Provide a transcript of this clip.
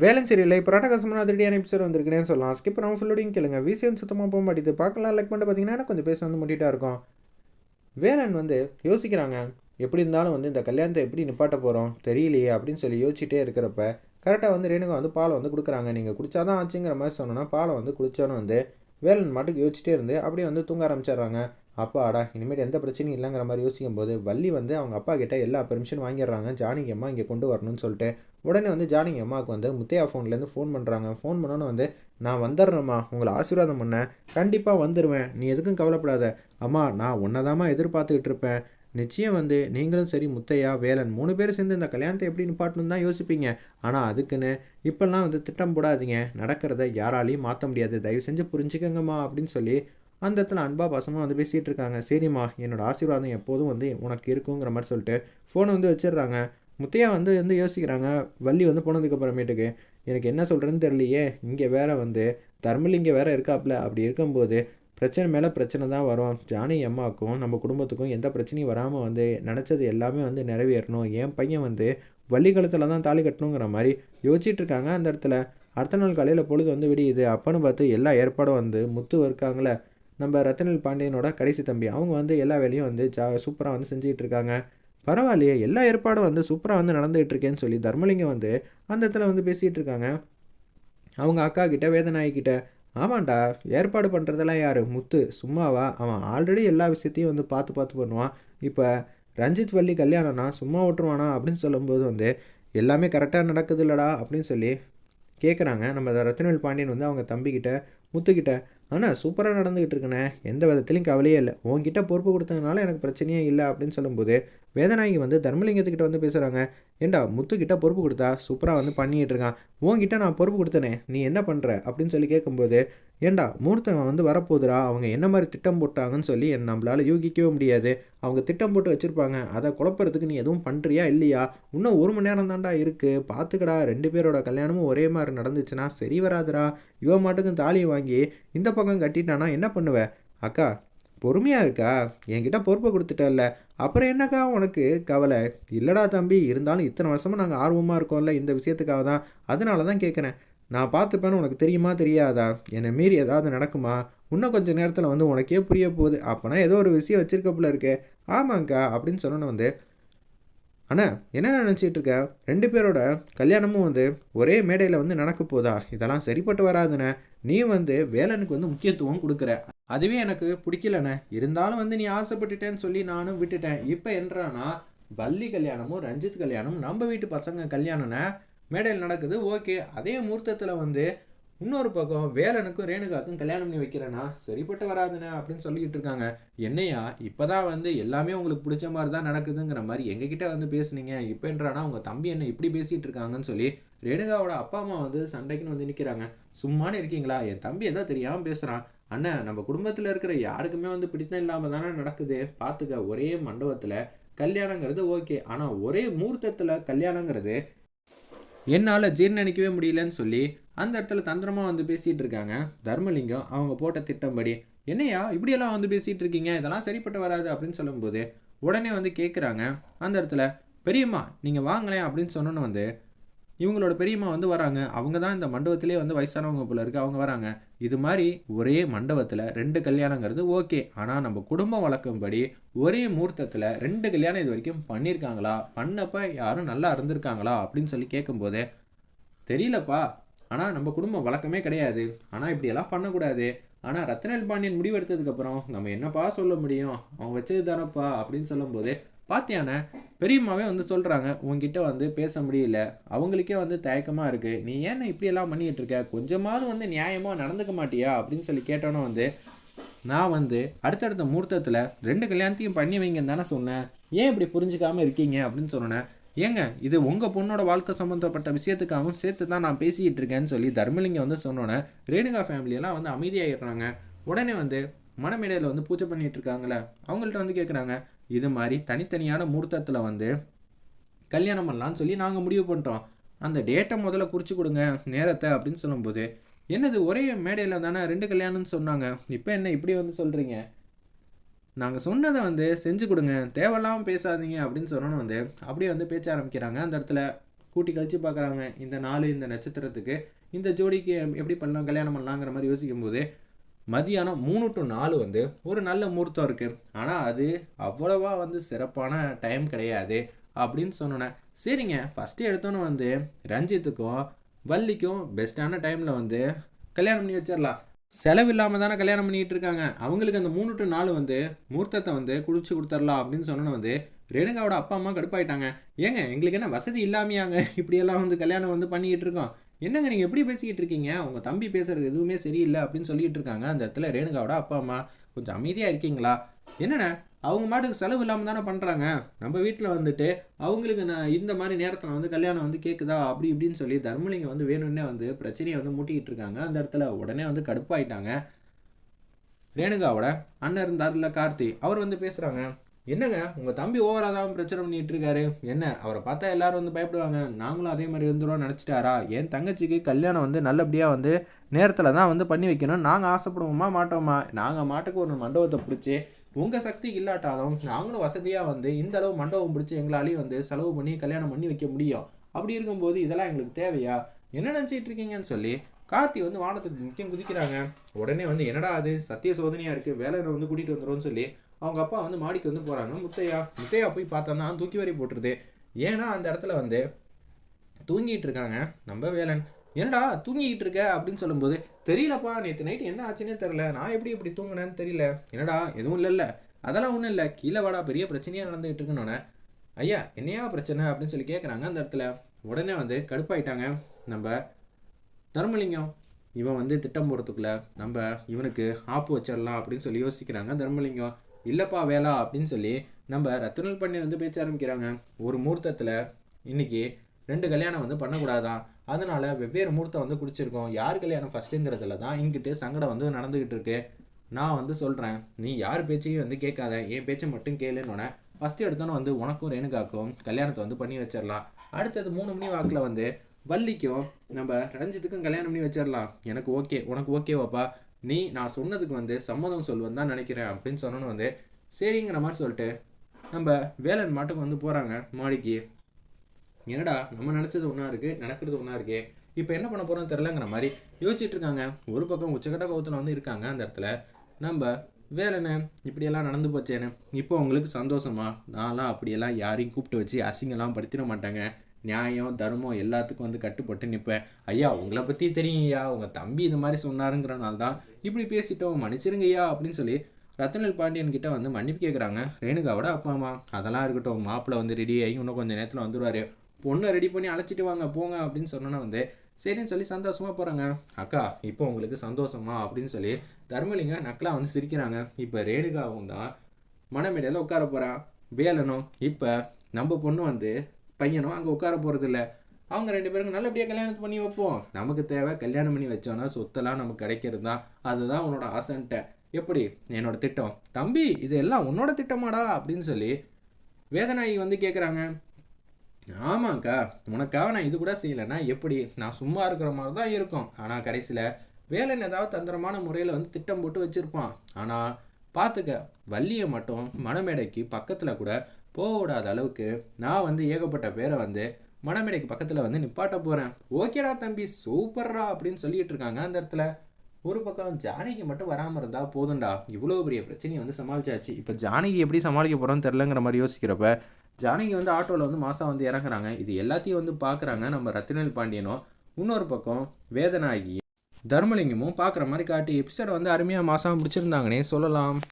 வேலன் சீரியலில் இப்போ ராட்டகாசமான அதிரடியான எபிசோட் வந்திருக்குனே சொல்லலாம். ஸ்கிப் நம்ம ஃபுல்லோடையும் கேளுங்க. விசிஎன் சுத்தமாக போக மாட்டேது பார்க்கலாம். லைக் பண்ணிட்டு பார்த்தீங்கன்னா எனக்கு கொஞ்சம் பேச வந்து முட்டிட்டா இருக்கும். வேலன் வந்து யோசிக்கிறாங்க. எப்படி இருந்தாலும் வந்து இந்த கல்யாணத்தை எப்படி நிப்பாட்ட போகிறோம் தெரியலையே அப்படின்னு சொல்லி யோசிச்சுட்டே இருக்கிறப்ப கரெக்டாக வந்து ரேணுகா வந்து பாலை வந்து கொடுக்குறாங்க. நீங்கள் குடிச்சாதான் ஆச்சுங்கிற மாதிரி சொன்னோன்னா பாலை வந்து குடித்தோன்னு வந்து வேலன் மாட்டுக்கு யோசிச்சிட்டே இருந்து அப்படியே வந்து தூங்க ஆரம்பிச்சிடுறாங்க. அப்பா அடா இனிமேல் எந்த பிரச்சனையும் இல்லைங்கிற மாதிரி யோசிக்கும் போது வள்ளி வந்து அவங்க அப்பா கிட்ட எல்லா பெர்மிஷன் வாங்கிடுறாங்க ஜானகி அம்மா இங்கே கொண்டு வரணும்னு சொல்லிட்டு உடனே வந்து ஜானகி அம்மாவுக்கு வந்து முத்தையா ஃபோன்லேருந்து ஃபோன் பண்ணுறாங்க ஃபோன் பண்ணோன்னு வந்து நான் வந்துடுறேம்மா உங்களை ஆசீர்வாதம் பண்ணேன் கண்டிப்பாக வந்துடுவேன் நீ எதுக்கும் கவலைப்படாத. அம்மா நான் உன்னதாம்மா எதிர்பார்த்துக்கிட்டு இருப்பேன். நிச்சயம் வந்து நீங்களும் சரி முத்தையா வேலன் மூணு பேரும் சேர்ந்து இந்த கல்யாணத்தை எப்படி நிப்பாட்டணும் தான் யோசிப்பீங்க. ஆனால் அதுக்குன்னு இப்போல்லாம் வந்து திட்டம் போடாதீங்க. நடக்கிறத யாராலையும் மாற்ற முடியாது. தயவு செஞ்சு புரிஞ்சுக்கங்கம்மா அப்படின்னு சொல்லி அந்த இடத்துல அன்பா பாசமாக வந்து பேசிகிட்டு இருக்காங்க. சரிம்மா என்னோட ஆசீர்வாதம் எப்போதும் வந்து உனக்கு இருக்குங்கிற மாதிரி சொல்லிட்டு ஃபோனை வந்து வச்சிடுறாங்க. முத்தையா வந்து வந்து யோசிக்கிறாங்க வள்ளி வந்து போனதுக்கப்புறமேட்டுக்கு எனக்கு என்ன சொல்கிறேன்னு தெரியலையே இங்கே வேற வந்து தர்மலிங்க வேற இருக்காப்புல அப்படி இருக்கும்போது பிரச்சனை மேலே பிரச்சனை தான் வரும். ஜானி அம்மாவுக்கும் நம்ம குடும்பத்துக்கும் எந்த பிரச்சனையும் வராமல் வந்து நினச்சது எல்லாமே வந்து நிறைவேறணும். என் பையன் வந்து வள்ளிக்கலத்தில் தான் தாலி கட்டணுங்கிற மாதிரி யோசிச்சுட்டு இருக்காங்க அந்த இடத்துல. அடுத்த நாள் காலையில் பொழுது வந்து விடியுது. அப்போன்னு பார்த்து எல்லா ஏற்பாடும் வந்து முத்து இருக்காங்களே நம்ம ரத்தனில் பாண்டியனோட கடைசி தம்பி. அவங்க வந்து எல்லா வேலையும் வந்து ஜா சூப்பராக வந்து செஞ்சுக்கிட்டு இருக்காங்க பரவாயில்லையே எல்லா ஏற்பாடும் வந்து சூப்பராக வந்து நடந்துகிட்டு இருக்கேன்னு சொல்லி தர்மலிங்கம் வந்து அந்த இடத்துல வந்து பேசிகிட்டு இருக்காங்க அவங்க அக்கா கிட்ட வேதநாயகிட்ட ஆமாண்டா ஏற்பாடு பண்ணுறதெல்லாம் யார்? முத்து சும்மாவா? அவன் ஆல்ரெடி எல்லா விஷயத்தையும் வந்து பார்த்து பார்த்து பண்ணுவான். இப்போ ரஞ்சித் வள்ளி கல்யாணம்னா சும்மா விட்டுருவானா அப்படின்னு சொல்லும்போது வந்து எல்லாமே கரெக்டாக நடக்குது இல்லடா அப்படின்னு சொல்லி கேட்குறாங்க நம்ம ரத்னவேல் பாண்டியன் வந்து அவங்க தம்பிக்கிட்ட முத்துக்கிட்ட ஆனால் சூப்பராக நடந்துகிட்டு இருக்கனே எந்த விதத்துலையும் கவலையே இல்லை. உங்ககிட்ட பொறுப்பு கொடுத்ததுனால எனக்கு பிரச்சனையே இல்லை அப்படின்னு சொல்லும்போது வேதநாயகி வந்து தர்மலிங்கத்துக்கிட்ட வந்து பேசுகிறாங்க ஏண்டா முத்துக்கிட்ட பொறுப்பு கொடுத்தா சூப்பராக வந்து பண்ணிகிட்டு இருக்கான் உன்கிட்ட நான் பொறுப்பு கொடுத்தனே நீ என்ன பண்ணுற அப்படின்னு சொல்லி கேட்கும்போது ஏண்டா மூர்த்தவன் வந்து வரப்போகுதுரா அவங்க என்ன மாதிரி திட்டம் போட்டாங்கன்னு சொல்லி நம்மளால் யூகிக்கவே முடியாது. அவங்க திட்டம் போட்டு வச்சுருப்பாங்க அதை குழப்பறதுக்கு நீ எதுவும் பண்ணுறியா இல்லையா? இன்னும் ஒரு மணி நேரம் தான்டா இருக்குது பார்த்துக்கடா ரெண்டு பேரோட கல்யாணமும் ஒரே மாதிரி நடந்துச்சுன்னா சரி வராதுடா. இவன் மாட்டுக்கும் தாலியை வாங்கி இந்த பக்கம் கட்டிட்டானா என்ன பண்ணுவேன் அக்கா பொறுமையாக இருக்கா? என்கிட்ட பொறுப்பை கொடுத்துட்டல அப்புறம் என்னக்கா உனக்கு? கவலை. இல்லைடா தம்பி இருந்தாலும் இத்தனை வருஷமாக நாங்கள் ஆர்வமாக இருக்கோம்ல இந்த விஷயத்துக்காக தான். அதனால தான் கேட்குறேன் நான் பார்த்துப்பேன்னு உனக்கு தெரியுமா தெரியாதா? என்னை மீறி ஏதாவது நடக்குமா? இன்னும் கொஞ்சம் நேரத்தில் வந்து உனக்கே புரிய போகுது. அப்போனா ஏதோ ஒரு விஷயம் வச்சிருக்கப்புல இருக்கே. ஆமாங்க்கா அப்படின்னு சொன்னோன்னு வந்து அண்ணா என்ன நினச்சிட்டு இருக்க? ரெண்டு பேரோட கல்யாணமும் வந்து ஒரே மேடையில் வந்து நடக்க போதா? இதெல்லாம் சரிப்பட்டு வராதுண்ணே. நீ வந்து வேலனுக்கு வந்து முக்கியத்துவம் கொடுக்குற. அதுவே எனக்கு பிடிக்கலண்ணே. இருந்தாலும் வந்து நீ ஆசைப்பட்டுட்டேன்னு சொல்லி நானும் விட்டுட்டேன். இப்போ என்றானா வள்ளி கல்யாணமும் ரஞ்சித் கல்யாணமும் நம்ம வீட்டு பசங்க கல்யாணம்னா மேடையில் நடக்குது ஓகே. அதே முகூர்த்தத்தில் வந்து இன்னொரு பக்கம் வேலனுக்கும் ரேணுகாக்கும் கல்யாணம் பண்ணி வைக்கிறேன்னா சரிப்பட்டு வராதுண்ணே அப்படின்னு சொல்லிக்கிட்டு இருக்காங்க. என்னையா இப்போ தான் வந்து எல்லாமே உங்களுக்கு பிடிச்ச மாதிரி தான் நடக்குதுங்கிற மாதிரி எங்ககிட்ட வந்து பேசுனீங்க. இப்போன்றானா உங்கள் தம்பி என்ன இப்படி பேசிகிட்டு இருக்காங்கன்னு சொல்லி ரேணுகாவோட அப்பா அம்மா வந்து சண்டைக்குன்னு வந்து நிற்கிறாங்க சும்மானு இருக்கீங்களா? என் தம்பி ஏதோ தெரியாமல் பேசுகிறான் அண்ணன் நம்ம குடும்பத்தில் இருக்கிற யாருக்குமே வந்து பிடித்தம் இல்லாமல் தானே நடக்குது? பார்த்துக்க ஒரே மண்டபத்தில் கல்யாணங்கிறது ஓகே. ஆனால் ஒரே முகூர்த்தத்தில் கல்யாணங்கிறது என்னால் ஜீர்ணிக்கவே முடியலன்னு சொல்லி அந்த இடத்துல தந்திரமாக வந்து பேசிகிட்டு இருக்காங்க. தர்மலிங்கம் அவங்க போட்ட திட்டம்படி என்னையா இப்படியெல்லாம் வந்து பேசிகிட்டு இருக்கீங்க? இதெல்லாம் சரிப்பட்டு வராது அப்படின்னு சொல்லும்போது உடனே வந்து கேட்குறாங்க அந்த இடத்துல பெரியம்மா நீங்கள் வாங்களேன் அப்படின்னு சொன்னோன்னு வந்து இவங்களோட பெரியம்மா வந்து வராங்க. அவங்க தான் இந்த மண்டபத்திலே வந்து வயசானவங்க போல இருக்கு. அவங்க வராங்க. இது மாதிரி ஒரே மண்டபத்தில் ரெண்டு கல்யாணங்கிறது ஓகே. ஆனால் நம்ம குடும்பம் வழக்கம்படி ஒரே முகூர்த்தத்தில் ரெண்டு கல்யாணம் இது வரைக்கும் பண்ணியிருக்காங்களா பண்ணப்ப யாரும் நல்லா இருந்திருக்காங்களா? அப்படின்னு சொல்லி கேட்கும்போது தெரியலப்பா. ஆனால் நம்ம குடும்பம் வழக்கமே கிடையாது. ஆனால் இப்படியெல்லாம் பண்ணக்கூடாது. ஆனால் ரத்னல் பாண்டியன் முடிவெடுத்ததுக்கப்புறம் நம்ம என்னப்பா சொல்ல முடியும்? அவன் வச்சது தானப்பா அப்படின்னு சொல்லும்போது பாத்தியானே பெரியம்மாவே வந்து சொல்கிறாங்க உங்ககிட்ட வந்து பேச முடியல. அவங்களுக்கே வந்து தயக்கமாக இருக்குது நீ ஏன் இப்படியெல்லாம் பண்ணிகிட்டு இருக்க? கொஞ்சமாவது வந்து நியாயமாக நடந்துக்க மாட்டியா? அப்படின்னு சொல்லி கேட்டோன்னே வந்து நான் வந்து அடுத்தடுத்த முகூர்த்தத்தில் ரெண்டு கல்யாணத்தையும் பண்ணி வைங்கன்னு தானே சொன்னேன். ஏன் இப்படி புரிஞ்சுக்காமல் இருக்கீங்க? அப்படின்னு சொன்னேன் ஏங்க இது உங்கள் பொண்ணோட வாழ்க்கை சம்மந்தப்பட்ட விஷயத்துக்காகவும் சேர்த்து தான் நான் பேசிக்கிட்டு இருக்கேன்னு சொல்லி தர்மலிங்கம் வந்து சொன்னோன்னே ரேணுகா ஃபேமிலியெல்லாம் வந்து அமைதியாகிடுறாங்க உடனே வந்து மனமேடையில் வந்து பூஜை பண்ணிகிட்டு இருக்காங்களே அவங்கள்ட்ட வந்து கேட்குறாங்க இது மாதிரி தனித்தனியான முகூர்த்தத்தில் வந்து கல்யாணம் பண்ணலான்னு சொல்லி நாங்கள் முடிவு பண்ணிட்டோம். அந்த டேட்டை முதல்ல குறித்து கொடுங்க நேரத்தை அப்படின்னு சொல்லும்போது என்னது ஒரே மேடையில் தானே ரெண்டு கல்யாணம்னு சொன்னாங்க. இப்போ என்ன இப்படி வந்து சொல்கிறீங்க நாங்கள் சொன்னதை வந்து செஞ்சு கொடுங்க தேவையில்லாமல் பேசாதீங்க அப்படின்னு சொன்னோன்னு வந்து அப்படியே வந்து பேச்ச ஆரம்பிக்கிறாங்க. அந்த இடத்துல கூட்டி கழிச்சு பார்க்குறாங்க. இந்த நாலு இந்த நட்சத்திரத்துக்கு இந்த ஜோடிக்கு எப்படி பண்ணலாம் கல்யாணம் பண்ணலாங்கிற மாதிரி யோசிக்கும்போது மதியானம் மூணு டு நாலு வந்து ஒரு நல்ல முகூர்த்தம் இருக்குது ஆனால் அது அவ்வளோவா வந்து சிறப்பான டைம் கிடையாது அப்படின்னு சொன்னோன்னே சரிங்க ஃபஸ்ட்டு எடுத்தோன்னே வந்து ரஞ்சித்துக்கும் வள்ளிக்கும் பெஸ்ட்டான டைமில் வந்து கல்யாணம் பண்ணி வச்சிடலாம் செலவு இல்லாமல் தானே கல்யாணம் பண்ணிகிட்டு இருக்காங்க. அவங்களுக்கு அந்த மூணு டு நாலு வந்து முகூர்த்தத்தை வந்து குடிச்சு கொடுத்துர்லாம் அப்படின்னு சொன்னோன்னே வந்து ரேணுகாவோட அப்பா அம்மா கடுப்பாயிட்டாங்க. ஏங்க எங்களுக்கு என்ன வசதி இல்லாமையாங்க? இப்படியெல்லாம் வந்து கல்யாணம் வந்து பண்ணிக்கிட்டு இருக்கோம். என்னங்க நீங்கள் எப்படி பேசிக்கிட்டு இருக்கீங்க? உங்கள் தம்பி பேசுகிறது எதுவுமே சரியில்லை அப்படின்னு சொல்லிட்டு இருக்காங்க. அந்த இடத்துல ரேணுகாவோட அப்பா அம்மா கொஞ்சம் அமைதியாக இருக்கீங்களா? என்னண்ணே? அவங்க மாட்டுக்கு செலவு இல்லாமல் தானே பண்ணுறாங்க நம்ம வீட்டில் வந்துட்டு அவங்களுக்கு நான் இந்த மாதிரி நேரத்தில் வந்து கல்யாணம் வந்து கேட்குதா அப்படி இப்படின்னு சொல்லி தர்மலிங்கம் வந்து வேணும்னே வந்து பிரச்சனையை வந்து மூட்டிக்கிட்டு இருக்காங்க. அந்த இடத்துல உடனே வந்து கடுப்பாயிட்டாங்க. ரேணுகாவோட அண்ணன் இருந்தார்ல கார்த்தி. அவர் வந்து பேசுகிறாங்க என்னங்க உங்கள் தம்பி ஓவராக தான் பிரச்சனை பண்ணிகிட்டு இருக்காரு? என்ன அவரை பார்த்தா எல்லாரும் வந்து பயப்படுவாங்க. நாங்களும் அதே மாதிரி இருந்துடும் நினச்சிட்டாரா? என் தங்கச்சிக்கு கல்யாணம் வந்து நல்லபடியாக வந்து நேரத்தில் தான் வந்து பண்ணி வைக்கணும் நாங்கள் ஆசைப்படுவோமா மாட்டோமா? நாங்கள் மாட்டுக்கு ஒரு மண்டபத்தை பிடிச்சி உங்கள் சக்தி இல்லாட்டாலும் நாங்களும் வசதியாக வந்து இந்த அளவு மண்டபம் பிடிச்சி எங்களாலையும் வந்து செலவு பண்ணி கல்யாணம் பண்ணி வைக்க முடியும். அப்படி இருக்கும்போது இதெல்லாம் எங்களுக்கு தேவையா? என்ன நினச்சிட்டு இருக்கீங்கன்னு சொல்லி கார்த்தி வந்து வானத்துக்கு முக்கியம் குதிக்கிறாங்க. உடனே வந்து என்னடா அது? சத்திய சோதனையாக இருக்குது வேலையை வந்து கூட்டிகிட்டு வந்துடும் சொல்லி அவங்க அப்பா வந்து மாடிக்கு வந்து போகிறாங்க முத்தையா முத்தையா போய் பார்த்தோன்னா தூக்கி வரி போட்டுருது. ஏன்னா அந்த இடத்துல வந்து தூங்கிட்டு இருக்காங்க. நம்ம வேலன். என்னடா தூங்கிக்கிட்டு இருக்க? அப்படின்னு சொல்லும்போது தெரியலப்பா நேற்று நைட்டு என்ன ஆச்சுன்னே தெரில நான் எப்படி இப்படி தூங்கினேன்னு தெரியல. என்னடா எதுவும் இல்லைல்ல அதெல்லாம் ஒன்றும் இல்லை. கீழே வாடா பெரிய பிரச்சனையாக நடந்துகிட்டு இருக்குன்னு ஐயா என்னையா பிரச்சனை? அப்படின்னு சொல்லி கேட்குறாங்க அந்த இடத்துல. உடனே வந்து கடுப்பாயிட்டாங்க. நம்ம தர்மலிங்கம் இவன் வந்து திட்டம் போகிறதுக்குள்ள நம்ம இவனுக்கு ஆப்பு வச்சிடலாம் அப்படின்னு சொல்லி யோசிக்கிறாங்க தர்மலிங்கம். இல்லைப்பா வேலா அப்படின்னு சொல்லி நம்ம ரத்னல் பண்ணி வந்து பேச்ச ஆரம்பிக்கிறாங்க. ஒரு முகூர்த்தத்தில் இன்னைக்கு ரெண்டு கல்யாணம் வந்து பண்ணக்கூடாதான். அதனால வெவ்வேறு முகூர்த்தம் வந்து குடிச்சிருக்கோம். யார் கல்யாணம் ஃபஸ்ட்டுங்கிறதுல தான் இங்கிட்டு சங்கடம் வந்து நடந்துகிட்டு இருக்கு. நான் வந்து சொல்கிறேன் நீ யார் பேச்சையும் வந்து கேட்காத. என் பேச்சை மட்டும் கேளுன்னு ஃபஸ்ட்டு எடுத்தோன்னே வந்து உனக்கும் ரேணுகாக்கும் கல்யாணத்தை வந்து பண்ணி வச்சிடலாம். அடுத்தது மூணு மணி வாக்கில் வந்து வள்ளிக்கும் நம்ம ரஞ்சித்துக்கும் கல்யாணம் பண்ணி வச்சிடலாம். எனக்கு ஓகே உனக்கு ஓகேவாப்பா நீ நான் சொன்னதுக்கு வந்து சம்மதம் சொல்லுவேன் தான் நினைக்கிறேன் அப்படின்னு சொன்னோன்னு வந்து சரிங்கிற மாதிரி சொல்லிட்டு நம்ம வேலன் மாட்டுக்கு வந்து போகிறாங்க மாடிக்கு. என்னடா நம்ம நினச்சது ஒன்றா இருக்குது நடக்கிறது ஒன்றா இருக்கே. இப்போ என்ன பண்ண போகிறோம் தெரிலங்கிற மாதிரி யோசிச்சுட்டு இருக்காங்க. ஒரு பக்கம் உச்சக்கட்ட கோபத்தில் வந்து இருக்காங்க அந்த இடத்துல. நம்ம வேலைண்ணே இப்படியெல்லாம் நடந்து போச்சேன்னு இப்போ உங்களுக்கு சந்தோஷமா? நான்லாம் அப்படியெல்லாம் யாரையும் கூப்பிட்டு வச்சு அசிங்கெல்லாம் படுத்திட மாட்டாங்க. நியாயம் தர்மம் எல்லாத்துக்கும் வந்து கட்டுப்பட்டு நிற்பேன் ஐயா உங்களை பற்றி தெரியும் ஐயா. உங்கள் தம்பி இந்த மாதிரி சொன்னாருங்கிறனால தான் இப்படி பேசிட்டோம். மன்னிச்சிருங்க ஐயா அப்படின்னு சொல்லி ரத்தனல் பாண்டியன் கிட்ட வந்து மன்னிப்பு கேட்குறாங்க ரேணுகாவோட அப்பா அம்மா. அதெல்லாம் இருக்கட்டும். மாப்பிள்ளை வந்து ரெடி ஆகி இன்னும் கொஞ்சம் நேரத்தில் வந்துடுவார் பொண்ணை ரெடி பண்ணி அழைச்சிட்டு வாங்க போங்க அப்படின்னு சொன்னோன்னா வந்து சரின்னு சொல்லி சந்தோஷமாக போகிறாங்க அக்கா இப்போ உங்களுக்கு சந்தோஷமா? அப்படின்னு சொல்லி தர்மலிங்க நக்கலாக வந்து சிரிக்கிறாங்க. இப்போ ரேணுகாவும் தான் மனமேடையில் உட்கார போகிறான் வேலனும் இப்போ நம்ம பொண்ணு வந்து பையனும் அங்கே உட்கார போகிறது இல்லை அவங்க ரெண்டு பேருக்கும் நல்லபடியாக கல்யாணம் பண்ணி வைப்போம். நமக்கு தேவை கல்யாணம் பண்ணி வச்சோன்னா சொத்தெல்லாம் நமக்கு கிடைக்கிறது தான். அதுதான் உன்னோட ஆசைன்ட்ட. எப்படி? என்னோட திட்டம். தம்பி இது எல்லாம் உன்னோட திட்டமாடா அப்படின்னு சொல்லி வேதனாயி வந்து கேட்குறாங்க ஆமாங்க்கா உனக்காக நான் இது கூட செய்யலைன்னா எப்படி? நான் சும்மா இருக்கிற மாதிரி தான் இருக்கும். ஆனால் கடைசியில் வேலைன்னு ஏதாவது தந்திரமான முறையில் வந்து திட்டம் போட்டு வச்சுருப்பான். ஆனால் பார்த்துக்க வள்ளியை மட்டும் மணமேடைக்கு பக்கத்தில் கூட போக விடாத அளவுக்கு நான் வந்து ஏகப்பட்ட பேரை வந்து மணமேடைக்கு பக்கத்தில் வந்து நிப்பாட்ட போகிறேன் ஓகேடா தம்பி சூப்பர்ரா அப்படின்னு சொல்லிட்டு இருக்காங்க அந்த இடத்துல. ஒரு பக்கம் ஜானகி மட்டும் வராமல் இருந்தால் போதும்டா. இவ்வளோ பெரிய பிரச்சனையை வந்து சமாளிச்சாச்சு. இப்போ ஜானகி எப்படி சமாளிக்க போகிறோன்னு தெரிலங்கிற மாதிரி யோசிக்கிறப்ப ஜானகி வந்து ஆட்டோவில் வந்து மாதம் வந்து இறங்குறாங்க. இது எல்லாத்தையும் வந்து பார்க்குறாங்க நம்ம ரத்தினல் பாண்டியனும். இன்னொரு பக்கம் வேதனாகி தர்மலிங்கமும் பார்க்குற மாதிரி காட்டி எபிசோட வந்து அருமையாக மாதம் பிடிச்சிருந்தாங்கன்னே சொல்லலாம்.